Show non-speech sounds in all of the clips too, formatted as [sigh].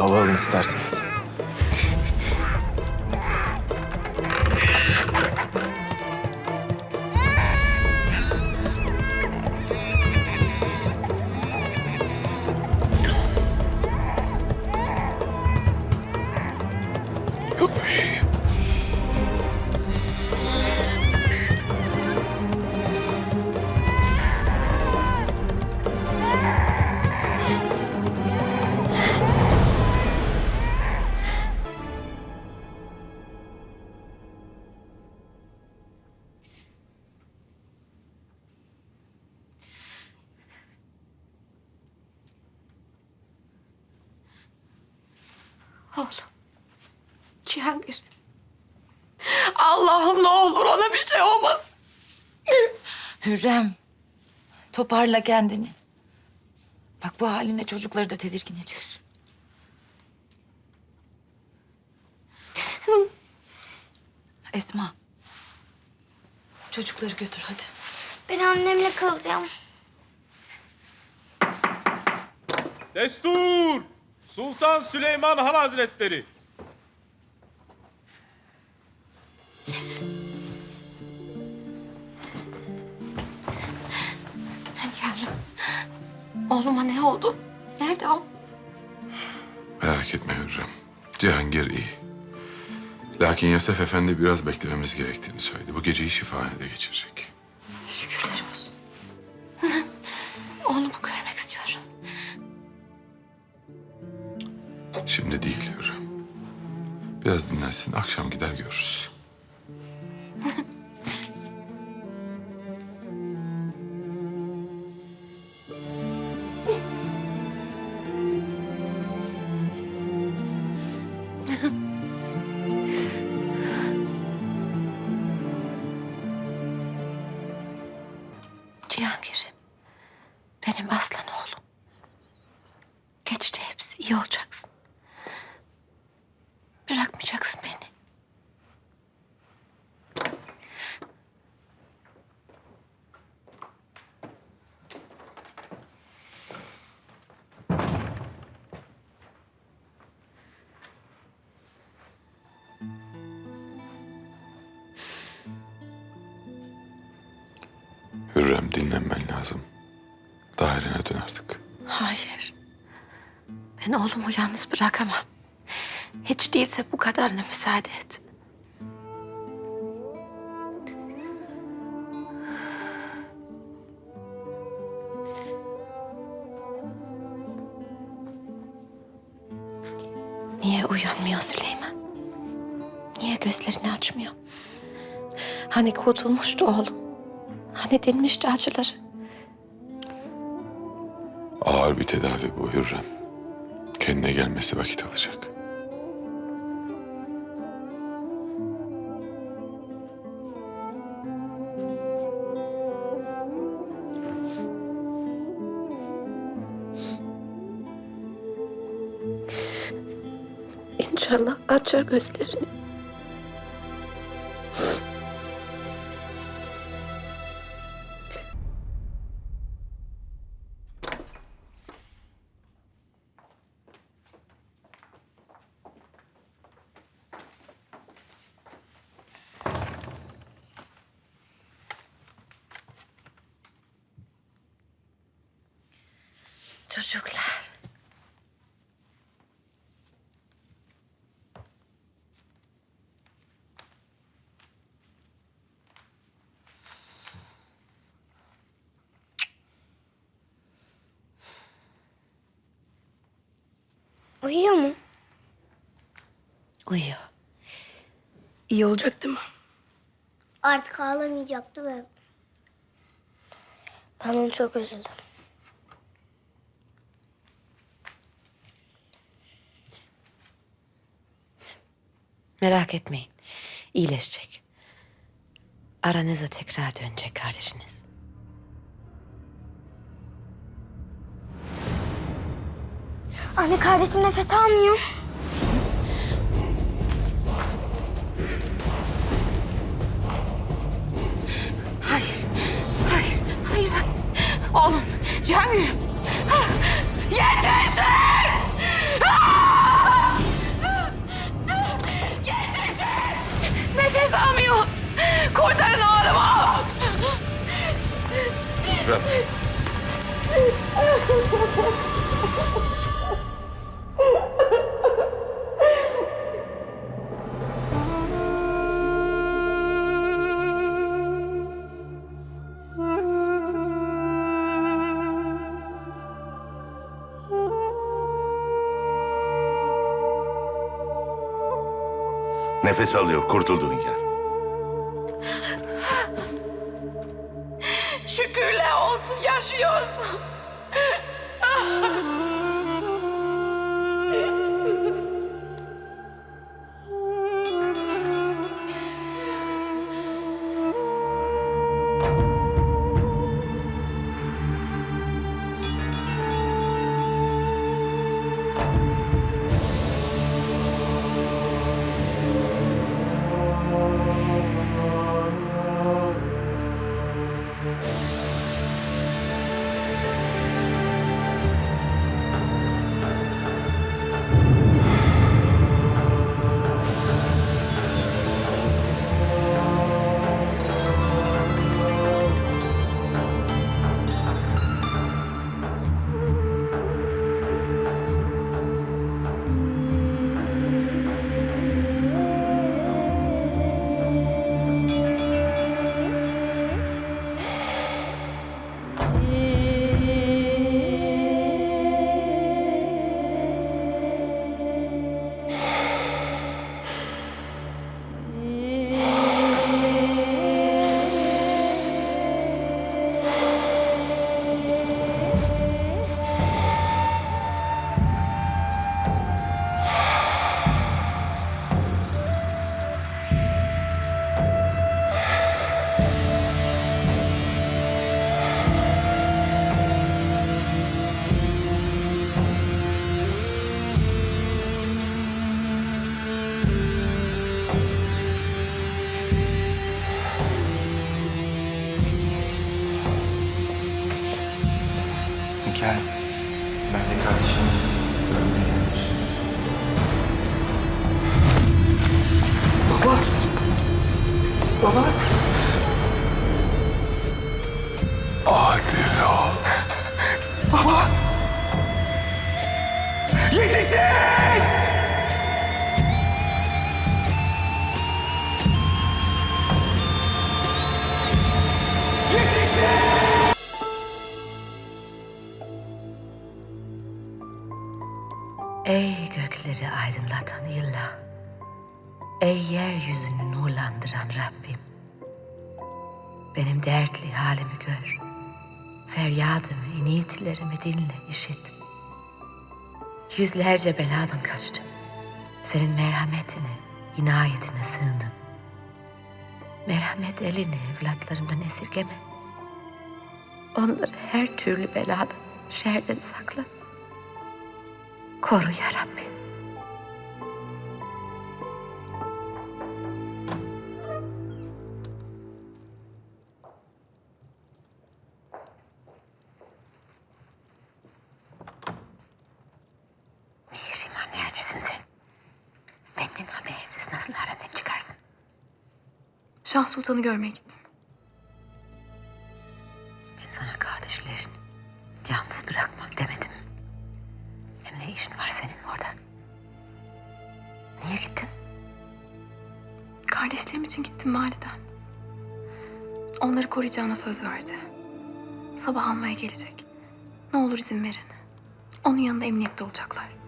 alın isterseniz. Hürrem, toparla kendini. Bak bu haline çocukları da tedirgin ediyorsun. Esma, çocukları götür hadi. Ben annemle kalacağım. Destur! Sultan Süleyman Han Hazretleri. Oğluma ne oldu? Nerede o? Merak etme Hürrem. Cihangir iyi. Lakin Yasef Efendi biraz beklememiz gerektiğini söyledi. Bu geceyi şifahanede geçirecek. Şükürler olsun. [laughs] Oğlumu görmek istiyorum. Şimdi değil Hürrem. Biraz dinlensin, akşam gider görürüz. Cihangir'im. Benim aslan oğlum. Geçti hepsi. iyi olacaksın. Hürrem dinlenmen lazım. Dairene dön artık. Hayır. Ben oğlumu yalnız bırakamam. Hiç değilse bu kadarına müsaade et. Niye uyanmıyor Süleyman? Niye gözlerini açmıyor? Hani kurtulmuştu oğlum? Hani dinmişti acıları? Ağır bir tedavi bu Hürrem. Kendine gelmesi vakit alacak. İnşallah açar gözlerini. Uyuyor mu? Uyuyor. İyi olacak değil mi? Artık ağlamayacaktı ve ben onu çok özledim. Merak etmeyin. İyileşecek. Aranıza tekrar dönecek kardeşiniz. Anne kardeşim nefes almıyor. Hayır, hayır, hayır. Oğlum, Cihangir'im. Yetişin! Yetişin! Nefes almıyor. Kurtarın oğlumu! Rabbim. Alıyor, kurtuldu Hünkâr. Şükürler olsun yaşıyorsun. Ey gökleri aydınlatan illa. Ey yeryüzünü nurlandıran Rabbim. Benim dertli halimi gör. Feryadımı, iniltilerimi dinle, işit. Yüzlerce beladan kaçtım. Senin merhametine, inayetine sığındım. Merhamet elini evlatlarımdan esirgeme. Onları her türlü beladan, şerden sakla. Koru ya Rabbi. Şah Sultan'ı görmeye gittim. Onları koruyacağına söz verdi. Sabah almaya gelecek. Ne olur izin verin. Onun yanında emniyette olacaklar.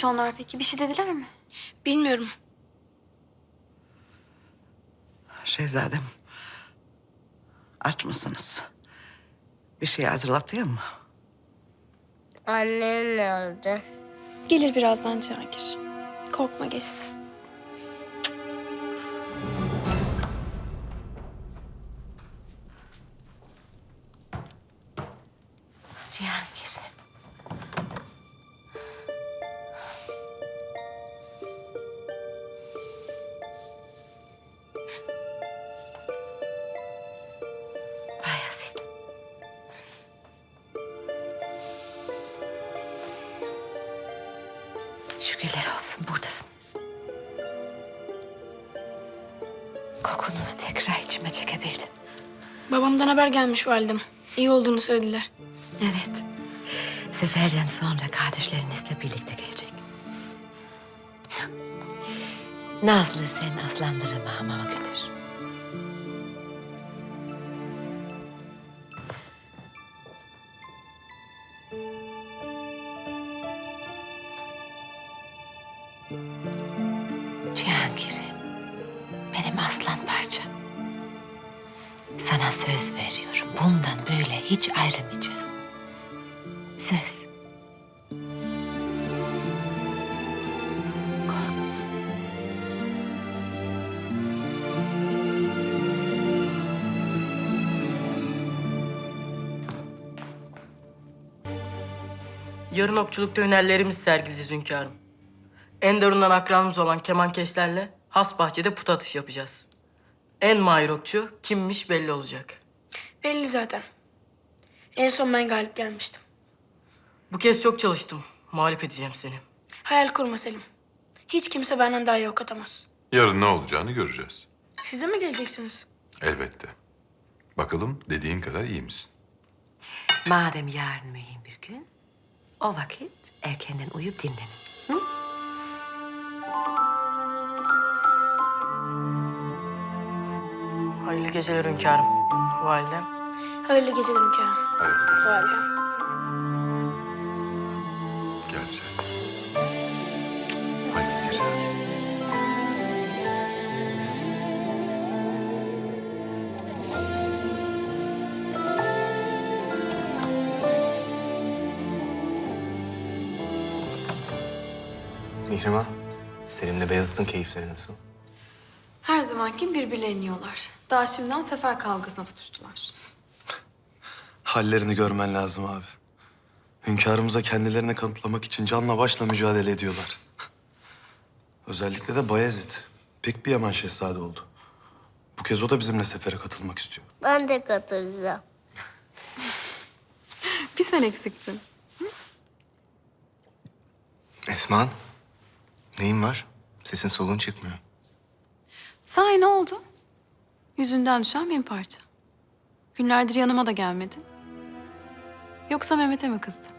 Kimmiş onlar peki? Bir şey dediler mi? Bilmiyorum. Şehzadem. Aç mısınız? Bir şey hazırlatayım mı? Annem ne oldu? Gelir birazdan Cihangir. Korkma geçti. Cihangir. Haber gelmiş validem. İyi olduğunu söylediler. Evet. Seferden sonra kardeşlerinizle birlikte gelecek. Nazlı sen aslandırımı hamama götür. Söz veriyorum. Bundan böyle hiç ayrılmayacağız. Söz. Yarın okçulukta hünerlerimizi sergileyeceğiz hünkârım. Enderun'dan akranımız olan kemankeşlerle has bahçede put atış yapacağız. En mahir okçu kimmiş belli olacak. Belli zaten. En son ben galip gelmiştim. Bu kez çok çalıştım. Mağlup edeceğim seni. Hayal kurma Selim. Hiç kimse benden daha iyi ok atamaz. Yarın ne olacağını göreceğiz. Siz de mi geleceksiniz? Elbette. Bakalım dediğin kadar iyi misin? Madem yarın mühim bir gün, o vakit erkenden uyup dinlenin. Hayırlı geceler hünkârım. Validem. Hayırlı geceler hünkârım. Hayır. Validem. Gelecek. Hayırlı geceler. Mihrimah, Selim'le Beyazıt'ın keyifleri nasıl? Zamanki birbirlerini yiyorlar. Daha şimdiden sefer kavgasına tutuştular. Hallerini görmen lazım abi. Hünkârımıza kendilerini kanıtlamak için canla başla mücadele ediyorlar. Özellikle de Bayezid. Pek bir yaman şehzade oldu. Bu kez o da bizimle sefere katılmak istiyor. Ben de katılacağım. [laughs] Bir sen eksiktin. Esman, neyin var? Sesin soluğun çıkmıyor. Sahi ne oldu? Yüzünden düşen bir parça. Günlerdir yanıma da gelmedin. Yoksa Mehmet'e mi kızdın?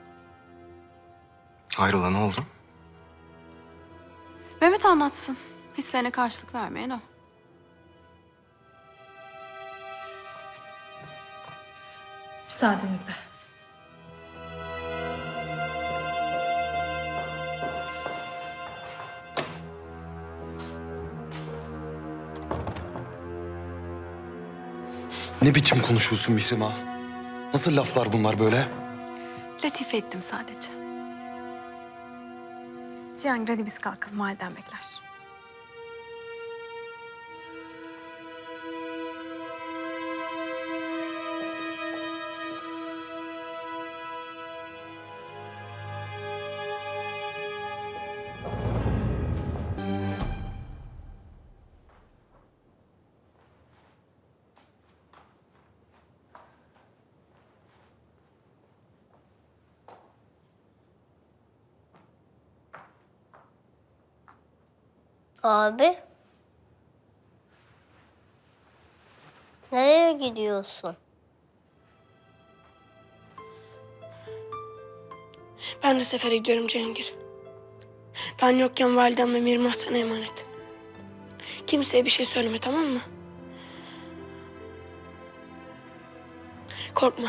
Hayrola ne oldu? Mehmet anlatsın. Hislerine karşılık vermeyen o. Müsaadenizle. Ne biçim konuşuyorsun Mihrimah? Nasıl laflar bunlar böyle? Latife ettim sadece. Cihangir hadi biz kalkalım. Validen bekler. Abi. Nereye gidiyorsun? Ben de sefere gidiyorum Cihangir. Ben yokken validem ve Mirmah sana emanet. Kimseye bir şey söyleme tamam mı? Korkma.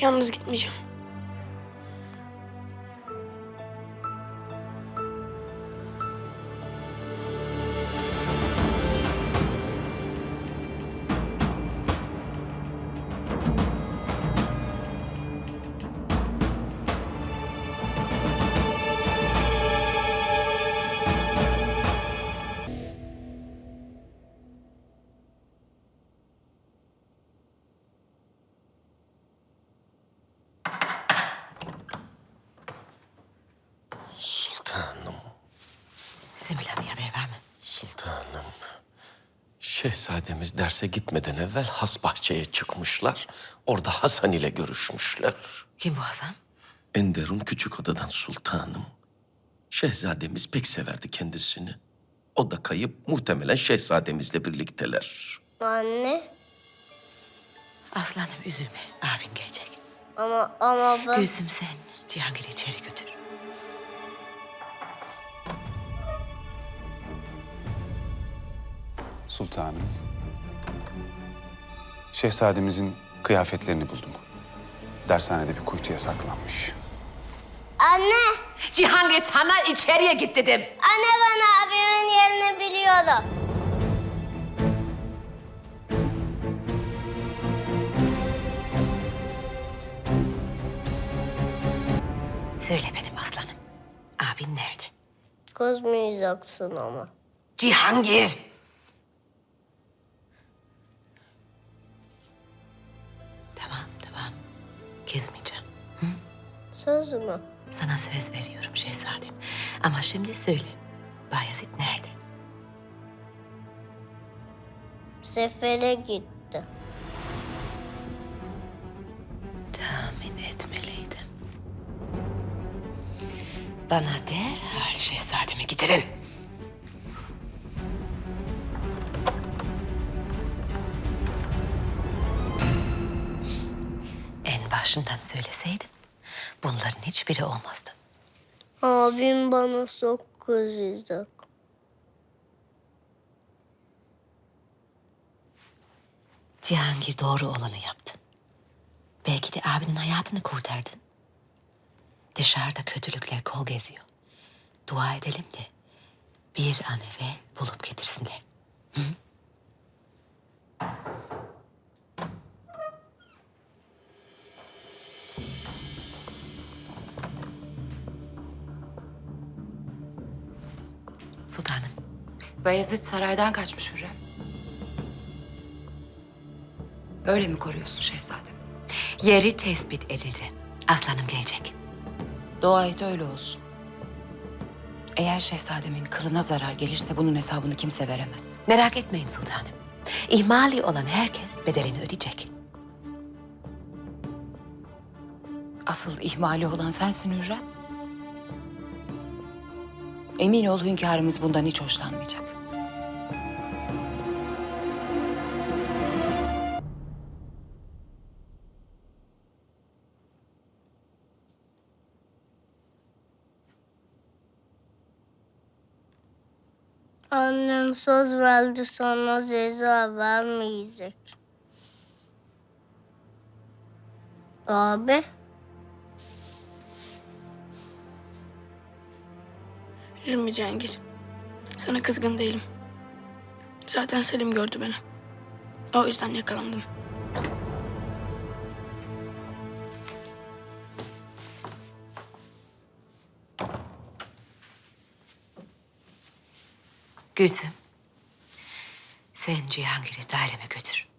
Yalnız gitmeyeceğim. Sümbül abi haber verme. sultanım. Şehzademiz derse gitmeden evvel has bahçeye çıkmışlar. Orada Hasan ile görüşmüşler. Kim bu Hasan? Enderun küçük odadan sultanım. Şehzademiz pek severdi kendisini. O da kayıp muhtemelen şehzademizle birlikteler. Anne Aslanım üzülme. Abin gelecek. ama ama ben... Gülsüm sen Cihangir'i içeri götür. Sultanım. Şehzademizin kıyafetlerini buldum. Dershanede bir kuytuya saklanmış. Anne! Cihangir sana içeriye git dedim. Anne ben abimin yerini biliyorum. Söyle benim aslanım. Abin nerede? Kızmayacaksın ama. Cihangir. Kızmayacağım. Söz mü? Sana söz veriyorum şehzadem. Ama şimdi söyle. Bayezid nerede? Sefere gitti. Tahmin etmeliydim. Bana derhal şehzademi getirin. Başından söyleseydin bunların hiçbiri olmazdı. Abim bana çok kızacak. Cihangir doğru olanı yaptın. Belki de abinin hayatını kurtardın. Dışarıda kötülükler kol geziyor. Dua edelim de bir an eve bulup getirsinler. Sultanım. Bayezid saraydan kaçmış Hürrem. Öyle mi koruyorsun şehzadem? Yeri tespit edildi. Aslanım gelecek. Dua et öyle olsun. Eğer şehzademin kılına zarar gelirse bunun hesabını kimse veremez. Merak etmeyin sultanım. İhmali olan herkes bedelini ödeyecek. Asıl ihmali olan sensin Hürrem. Emin ol hünkârımız bundan hiç hoşlanmayacak. Annem söz verdi sana ceza vermeyecek. Abi Üzülme Cihangir. Sana kızgın değilim. Zaten Selim gördü beni. O yüzden yakalandım. Gülsüm. Sen Cihangir'i daireme götür.